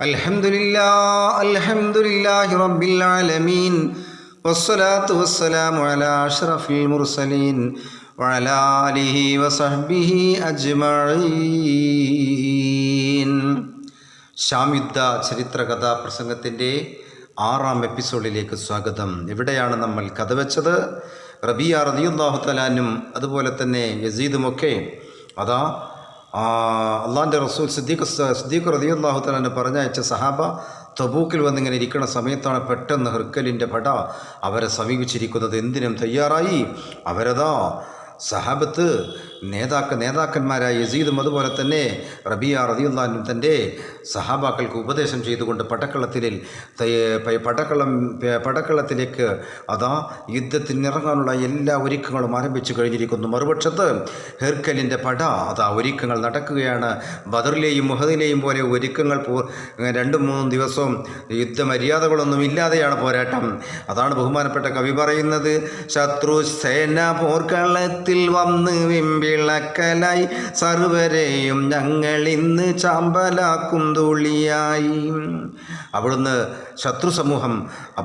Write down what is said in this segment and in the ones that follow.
الحمد لله الحمد لله رب العالمين والصلاة والسلام على أشرف المرسلين وعلى آله وصحبه أجمعين ശാമിദ്ദ ചരിത്ര കഥാപ്രസംഗത്തിൻ്റെ ആറാം എപ്പിസോഡിലേക്ക് സ്വാഗതം എവിടെയാണ് നമ്മൾ കഥ വെച്ചത് റബിയ റതിയുല്ലാഹു തലാനും അതുപോലെ തന്നെ യസീദുമൊക്കെ അതാ അള്ളാന്റെ റസൂൽ സിദ്ദീഖ് സിദ്ദീഖ് റതിയുല്ലാഹു പറഞ്ഞ പറഞ്ഞയച്ച സഹാബ തബൂക്കിൽ വന്നിങ്ങനെ ഇരിക്കുന്ന സമയത്താണ് പെട്ടെന്ന് ഹെർക്കലിന്റെ പട അവരെ സമീപിച്ചിരിക്കുന്നത്. എന്തിനും തയ്യാറായി. അവരതാ സഹാബത്ത് നേതാക്ക നേതാക്കന്മാരായ യസീദും അതുപോലെ തന്നെ റബിയ റതിയുല്ലാനും തന്റെ സഹാബാക്കൾക്ക് ഉപദേശം ചെയ്തുകൊണ്ട് പടക്കളത്തിൽ പടക്കളം പടക്കളത്തിലേക്ക് അതാ യുദ്ധത്തിനിറങ്ങാനുള്ള എല്ലാ ഒരുക്കങ്ങളും ആരംഭിച്ചു കഴിഞ്ഞിരിക്കുന്നു. മറുപക്ഷത്ത് ഹെർക്കലിന്റെ പട അതാ ഒരുക്കങ്ങൾ നടക്കുകയാണ്. ബദറിലെയും മുഹദിലെയും പോലെ ഒരുക്കങ്ങൾ രണ്ടും മൂന്നും ദിവസവും യുദ്ധമര്യാദകളൊന്നും ഇല്ലാതെയാണ് പോരാട്ടം. അതാണ് ബഹുമാനപ്പെട്ട കവി പറയുന്നത് ശത്രു സേന പോർക്കളത്തിൽ വന്ന് വിമ്പിളക്കലായി സർവരെയും ഞങ്ങൾ ഇന്ന് ചാമ്പലാക്കും തുള്ളിയായി അവിടുന്ന് ശത്രു സമൂഹം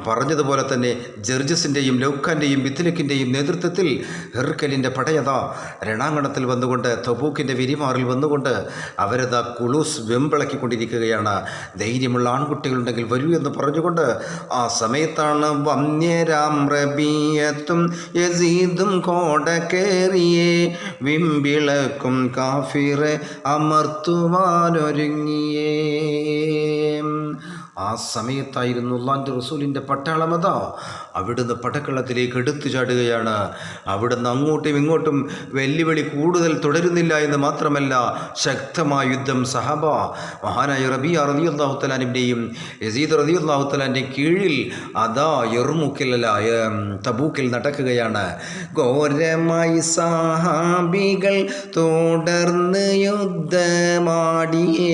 പറഞ്ഞതുപോലെ തന്നെ ജർജസിന്റെയും ലൗക്കാന്റെയും വിത്തിലക്കിന്റെയും നേതൃത്വത്തിൽ ഹെർക്കലിന്റെ പടയത രണാങ്കണത്തിൽ വന്നുകൊണ്ട് തൊബൂക്കിന്റെ വിരിമാറിൽ വന്നുകൊണ്ട് അവരതാ കുളൂസ് വെമ്പിളക്കിക്കൊണ്ടിരിക്കുകയാണ്. ധൈര്യമുള്ള ആൺകുട്ടികളുണ്ടെങ്കിൽ വരൂ എന്ന് പറഞ്ഞുകൊണ്ട് ആ സമയത്താണ് വന്യരാം റബിയത്തും യസീദും കോട കയറിയേ വിമ്പിളക്കും കാഫിറെ അമർത്തുവാനൊരുങ്ങിയേ. ആ സമയത്തായിരുന്നു അള്ളാന്റെ റസൂലിന്റെ പട്ടാളമത അവിടുന്ന് പടക്കളത്തിലേക്ക് എടുത്തു ചാടുകയാണ്. അവിടുന്ന് അങ്ങോട്ടും ഇങ്ങോട്ടും വെല്ലുവിളി കൂടുതൽ തുടരുന്നില്ല എന്ന് മാത്രമല്ല ശക്തമായ യുദ്ധം സഹബ മഹാനായ റബിയ റബി അള്ളാഹുത്തലാനിന്റെയും യസീദ് റബി അള്ളാഹുത്തലാന്റെ കീഴിൽ അതാ എറുമുക്കിലല്ല തബൂക്കിൽ നടക്കുകയാണ്. ഘോരമായി സഹാബികൾ തുടർന്ന് യുദ്ധമാടിയേ.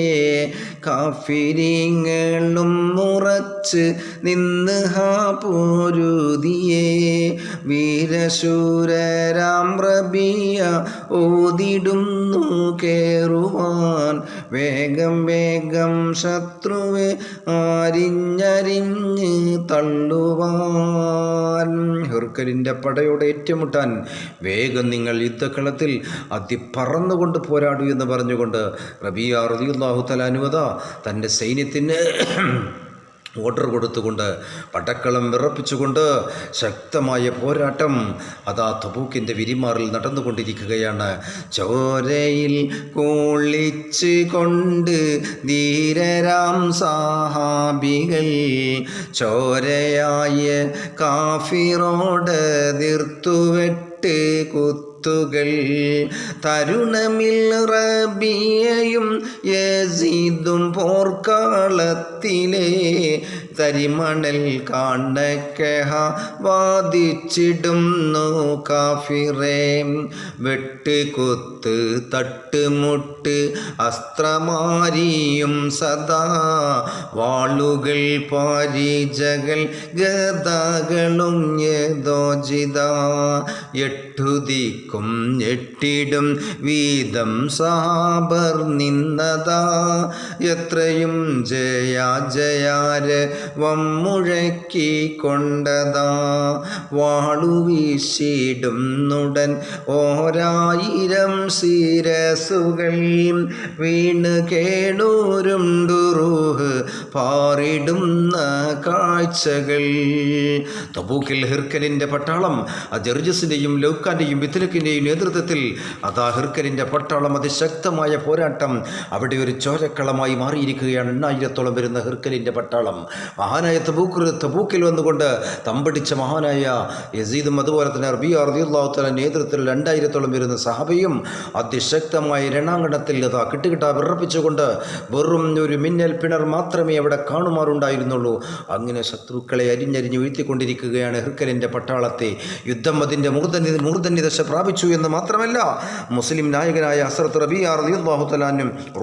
കാഫിരിങ്ങളും മുറച്ച് നിന്ന് ഹാ പോരുതിയേ. വീരശൂരരാം റബിയ ഓതിടുന്നു കേറുവാൻ വേഗം വേഗം ശത്രുവെ ആരിഞ്ഞരിഞ്ഞ് തള്ളുവാൻ. ഹെർക്കലിന്റെ പടയോടെ ഏറ്റുമുട്ടാൻ വേഗം നിങ്ങൾ യുദ്ധക്കളത്തിൽ അതിപ്പറന്നുകൊണ്ട് പോരാടൂ എന്ന് പറഞ്ഞുകൊണ്ട് റബിയ റതിയുല്ലാഹു അനുവദ തന്റെ സൈന്യത്തിന് ഓർഡർ കൊടുത്തുകൊണ്ട് പടക്കളം വിറപ്പിച്ചുകൊണ്ട് ശക്തമായ പോരാട്ടം അതാ തബൂക്കിന്റെ വിരിമാറിൽ നടന്നുകൊണ്ടിരിക്കുകയാണ്. ചോരയിൽ കുളിച്ച് കൊണ്ട് ധീരരാം സാഹാബികൾ ചോരയായ കാഫിറോട് തീർത്തുവെട്ട് കുത്തുകൾ തരുണമിൽ റബിയയും യസീദും പോർക്കാളത്തിലെ തരിമണൽ കാണക്കഹ വാദിച്ചിടുന്നു കാഫിറേ. വെട്ടുകൊത്ത് തട്ടുമുട്ട് അസ്ത്രമാരിയും സദാ വാളുകൾ പാരീജകൾ ഗതാകളും യഥോജിത എട്ടുദിക്കും എട്ടിടും വീതം സാബർ നിന്നതാ. എത്രയും ജയാ ജയാര് വമ്മുഴക്കി കൊണ്ടതാ. വാളു വീശിടുന്നുടൻ ഓരായിരം ശിരസുകൾ. വീണ് കേണൂരുണ്ടുറൂഹ് പാറിടുന്ന കാഴ്ചകൾ. തബൂക്കിൽ ഹിർക്കലിന്റെ പട്ടാളം ജർജസിന്റെയും ലൗക്കാന്റെയും വിത്തിലക്കിന്റെയും നേതൃത്വത്തിൽ അതാ ഹിർക്കലിന്റെ പട്ടാളം അതിശക്തമായ പോരാട്ടം. അവിടെ ഒരു ചോരക്കളമായി മാറിയിരിക്കുകയാണ് എണ്ണായിരത്തോളം വരുന്ന ഹിർക്കലിന്റെ പട്ടാളം. മഹാനായ തബൂക്ക് തബൂക്കിൽ വന്നുകൊണ്ട് തമ്പടിച്ച മഹാനായ യസീദും അതുപോലെ തന്നെ റബി റബിയുള്ളാഹുത്തല നേതൃത്വത്തിൽ രണ്ടായിരത്തോളം വരുന്ന സഹബയും അതിശക്തമായ രണാങ്കണത്തിൽ അതാ കിട്ടുകിട്ടാ വിറപ്പിച്ചുകൊണ്ട് വെറും ഒരു മിന്നൽ പിണർ മാത്രമേ അവിടെ കാണുമാറുണ്ടായിരുന്നുള്ളൂ. അങ്ങനെ ശത്രുക്കളെ അരിഞ്ഞരിഞ്ഞ് വീഴ്ത്തിക്കൊണ്ടിരിക്കുകയാണ് ഹിർക്കലിന്റെ പട്ടാളത്തെ. യുദ്ധം അതിന്റെ മൂർധന്യ ദശ പ്രാപിച്ചു എന്ന് മാത്രമല്ല മുസ്ലിം നായകനായ അസറത്ത് റബി ആർ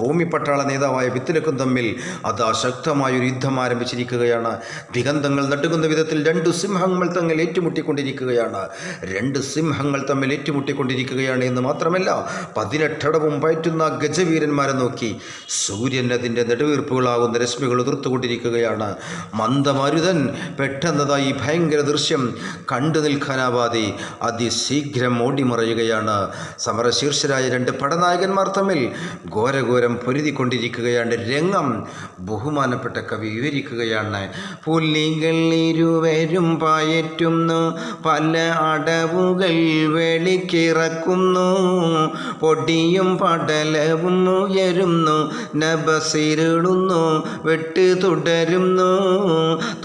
റോമി പട്ടാള നേതാവായ വിത്തിലക്കും തമ്മിൽ അതാ ശക്തമായൊരു യുദ്ധം ആരംഭിച്ചിരിക്കുകയാണ്. ഏറ്റുമുട്ടിക്കൊണ്ടിരിക്കുകയാണ് ദിഗന്ധങ്ങൾ നട്ടുകുന്ന വിധത്തിൽ രണ്ട് സിംഹങ്ങൾ തമ്മിൽ ഏറ്റുമുട്ടിക്കൊണ്ടിരിക്കുകയാണ്. രണ്ട് സിംഹങ്ങൾ തമ്മിൽ ഏറ്റുമുട്ടിക്കൊണ്ടിരിക്കുകയാണ് എന്ന് മാത്രമല്ല പതിനെട്ടടവും പയറ്റുന്ന ഗജവീരന്മാരെ നോക്കി സൂര്യൻ അതിന്റെ നെടുവീർപ്പുകളാകുന്ന രശ്മികൾ ഉതിർത്തുകൊണ്ടിരിക്കുകയാണ്. മന്ദമരുതൻ പെട്ടെന്നതായി ഭയങ്കര ദൃശ്യം കണ്ടു നിൽക്കാനാവാതെ അതിശീഘ്രം ഓടിമറയുകയാണ്. സമരശീർഷരായ രണ്ട് പടനായകന്മാർ തമ്മിൽ ഘോരഘോരം പൊരുതിക്കൊണ്ടിരിക്കുകയാണ്. രംഗം ബഹുമാനപ്പെട്ട കവി വിവരിക്കുകയാണ്. പുലികൾ ഇരുവരും പയറ്റുന്നു പല അടവുകൾ വെളിക്കിറക്കുന്നു. പൊടിയും പടലവും ഉയരുന്നു നബസിരുളുന്നു വെട്ട് തുടരുന്നു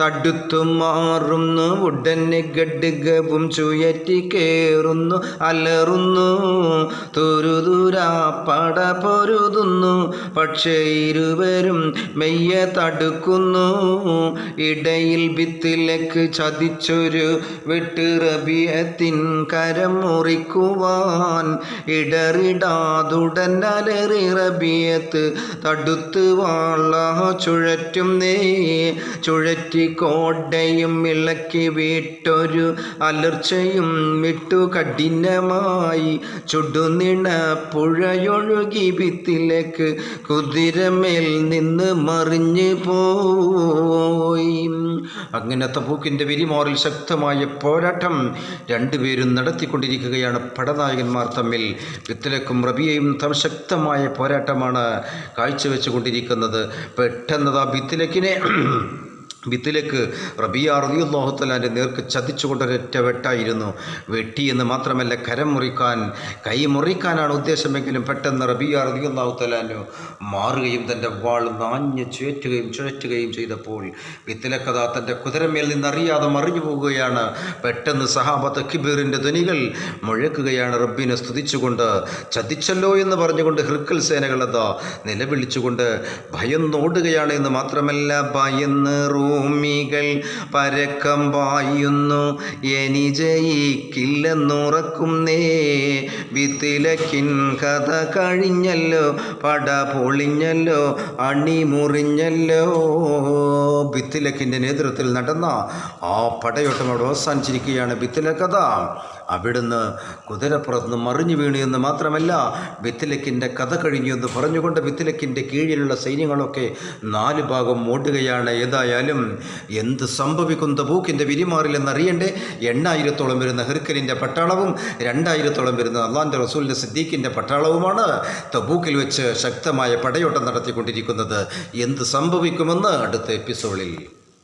തടുത്തു മാറുന്നു ഉടനെ ഗഡ്ഗവും ചുയറ്റി കയറുന്നു അലറുന്നു. തുരുതുരാ പട പൊരുതുന്നു പക്ഷേ ഇരുവരും മെയ്യ തടുക്കുന്നു. ഇടയിൽ ഭിത്തിലേക്ക് ചതിച്ചൊരു വെട്ടുറബിയത്തിൻ കരം മുറിക്കുവാൻ ഇടറിടാതുടൻ അലറി റബിയത്ത് തടുത്ത് വാള ചുഴറ്റും നേ. ചുഴറ്റി കോട്ടയും ഇളക്കി വിട്ടൊരു അലർച്ചയും വിട്ടു കഠിനമായി. ചുടുനിണ പുഴയൊഴുകി ഭിത്തിലേക്ക് കുതിരമേൽ നിന്ന് മറിഞ്ഞു പോയി. അങ്ങനെ തബൂക്കിന്റെ വിരിമോറിൽ ശക്തമായ പോരാട്ടം രണ്ടുപേരും നടത്തിക്കൊണ്ടിരിക്കുകയാണ്. പടനായകന്മാർ തമ്മിൽ വിത്തലക്കും റബിയയും തമ്മിൽ ശക്തമായ പോരാട്ടമാണ് കാഴ്ചവെച്ചുകൊണ്ടിരിക്കുന്നത്. പെട്ടെന്നത് ആ ഭിത്തിലക്കിനെ ഭിത്തിലേക്ക് റബിയ റബിയുല്ലാഹുത്തലാന്റെ നേർക്ക് ചതിച്ചുകൊണ്ടൊരൊറ്റ വെട്ടായിരുന്നു. വെട്ടി എന്ന് മാത്രമല്ല കരം മുറിക്കാൻ കൈ മുറിക്കാനാണ് ഉദ്ദേശമെങ്കിലും പെട്ടെന്ന് റബിയ റബിയുല്ലാഹുത്തലാനു മാറുകയും തന്റെ വാൾ നാഞ്ഞ് ചുയറ്റുകയും ചുഴറ്റുകയും ചെയ്തപ്പോൾ ഭിത്തിലക്കഥ തന്റെ കുതിരമേൽ നിന്നറിയാതെ മറിഞ്ഞു പോവുകയാണ്. പെട്ടെന്ന് സഹാബത്ത് കിബീറിന്റെ ധ്വനികൾ മുഴക്കുകയാണ്. റബ്ബിനെ സ്തുതിച്ചുകൊണ്ട് ചതിച്ചല്ലോ എന്ന് പറഞ്ഞുകൊണ്ട് ഹൃക്കൽ സേനകളെന്താ നിലവിളിച്ചുകൊണ്ട് ഭയന്നോടുകയാണ് എന്ന് മാത്രമല്ല ഭയന്ന് റൂമികൾ പരക്കം പായുന്നു. എനി ജയിക്കില്ലെന്നുറക്കുന്നേ വിത്തിലക്കിൻ കഥ കഴിഞ്ഞല്ലോ. പട പൊളിഞ്ഞല്ലോ. അണിമുറിഞ്ഞല്ലോ മുറിഞ്ഞല്ലോ. ഭിത്തിലക്കിന്റെ നേതൃത്വത്തിൽ നടന്ന ആ പടയോട്ടം അവിടെ അവസാനിച്ചിരിക്കുകയാണ് ബിത്തിലക്കഥ കഥ അവിടുന്ന് കുതിരപ്പുറത്ത് നിന്ന് മറിഞ്ഞു വീണു എന്ന് മാത്രമല്ല വിത്തിലക്കിന്റെ കഥ കഴിഞ്ഞു എന്ന് പറഞ്ഞുകൊണ്ട് വിത്തിലക്കിന്റെ കീഴിലുള്ള സൈന്യങ്ങളൊക്കെ നാല് ഭാഗം ഓടുകയാണ് ഏതായാലും എന്ത് സംഭവിക്കും തബൂക്കിന്റെ വിരിമാറില്ലെന്നറിയണ്ടേ എണ്ണായിരത്തോളം വരുന്ന ഹെർക്കലിന്റെ പട്ടാളവും രണ്ടായിരത്തോളം വരുന്ന അള്ളാന്റെ റസൂലിന്റെ സിദ്ദീഖിന്റെ പട്ടാളവുമാണ് തബൂക്കിൽ വെച്ച് ശക്തമായ പടയോട്ടം നടത്തിക്കൊണ്ടിരിക്കുന്നത്. എന്ത് സംഭവിക്കുമെന്ന് അടുത്ത എപ്പിസോഡിൽ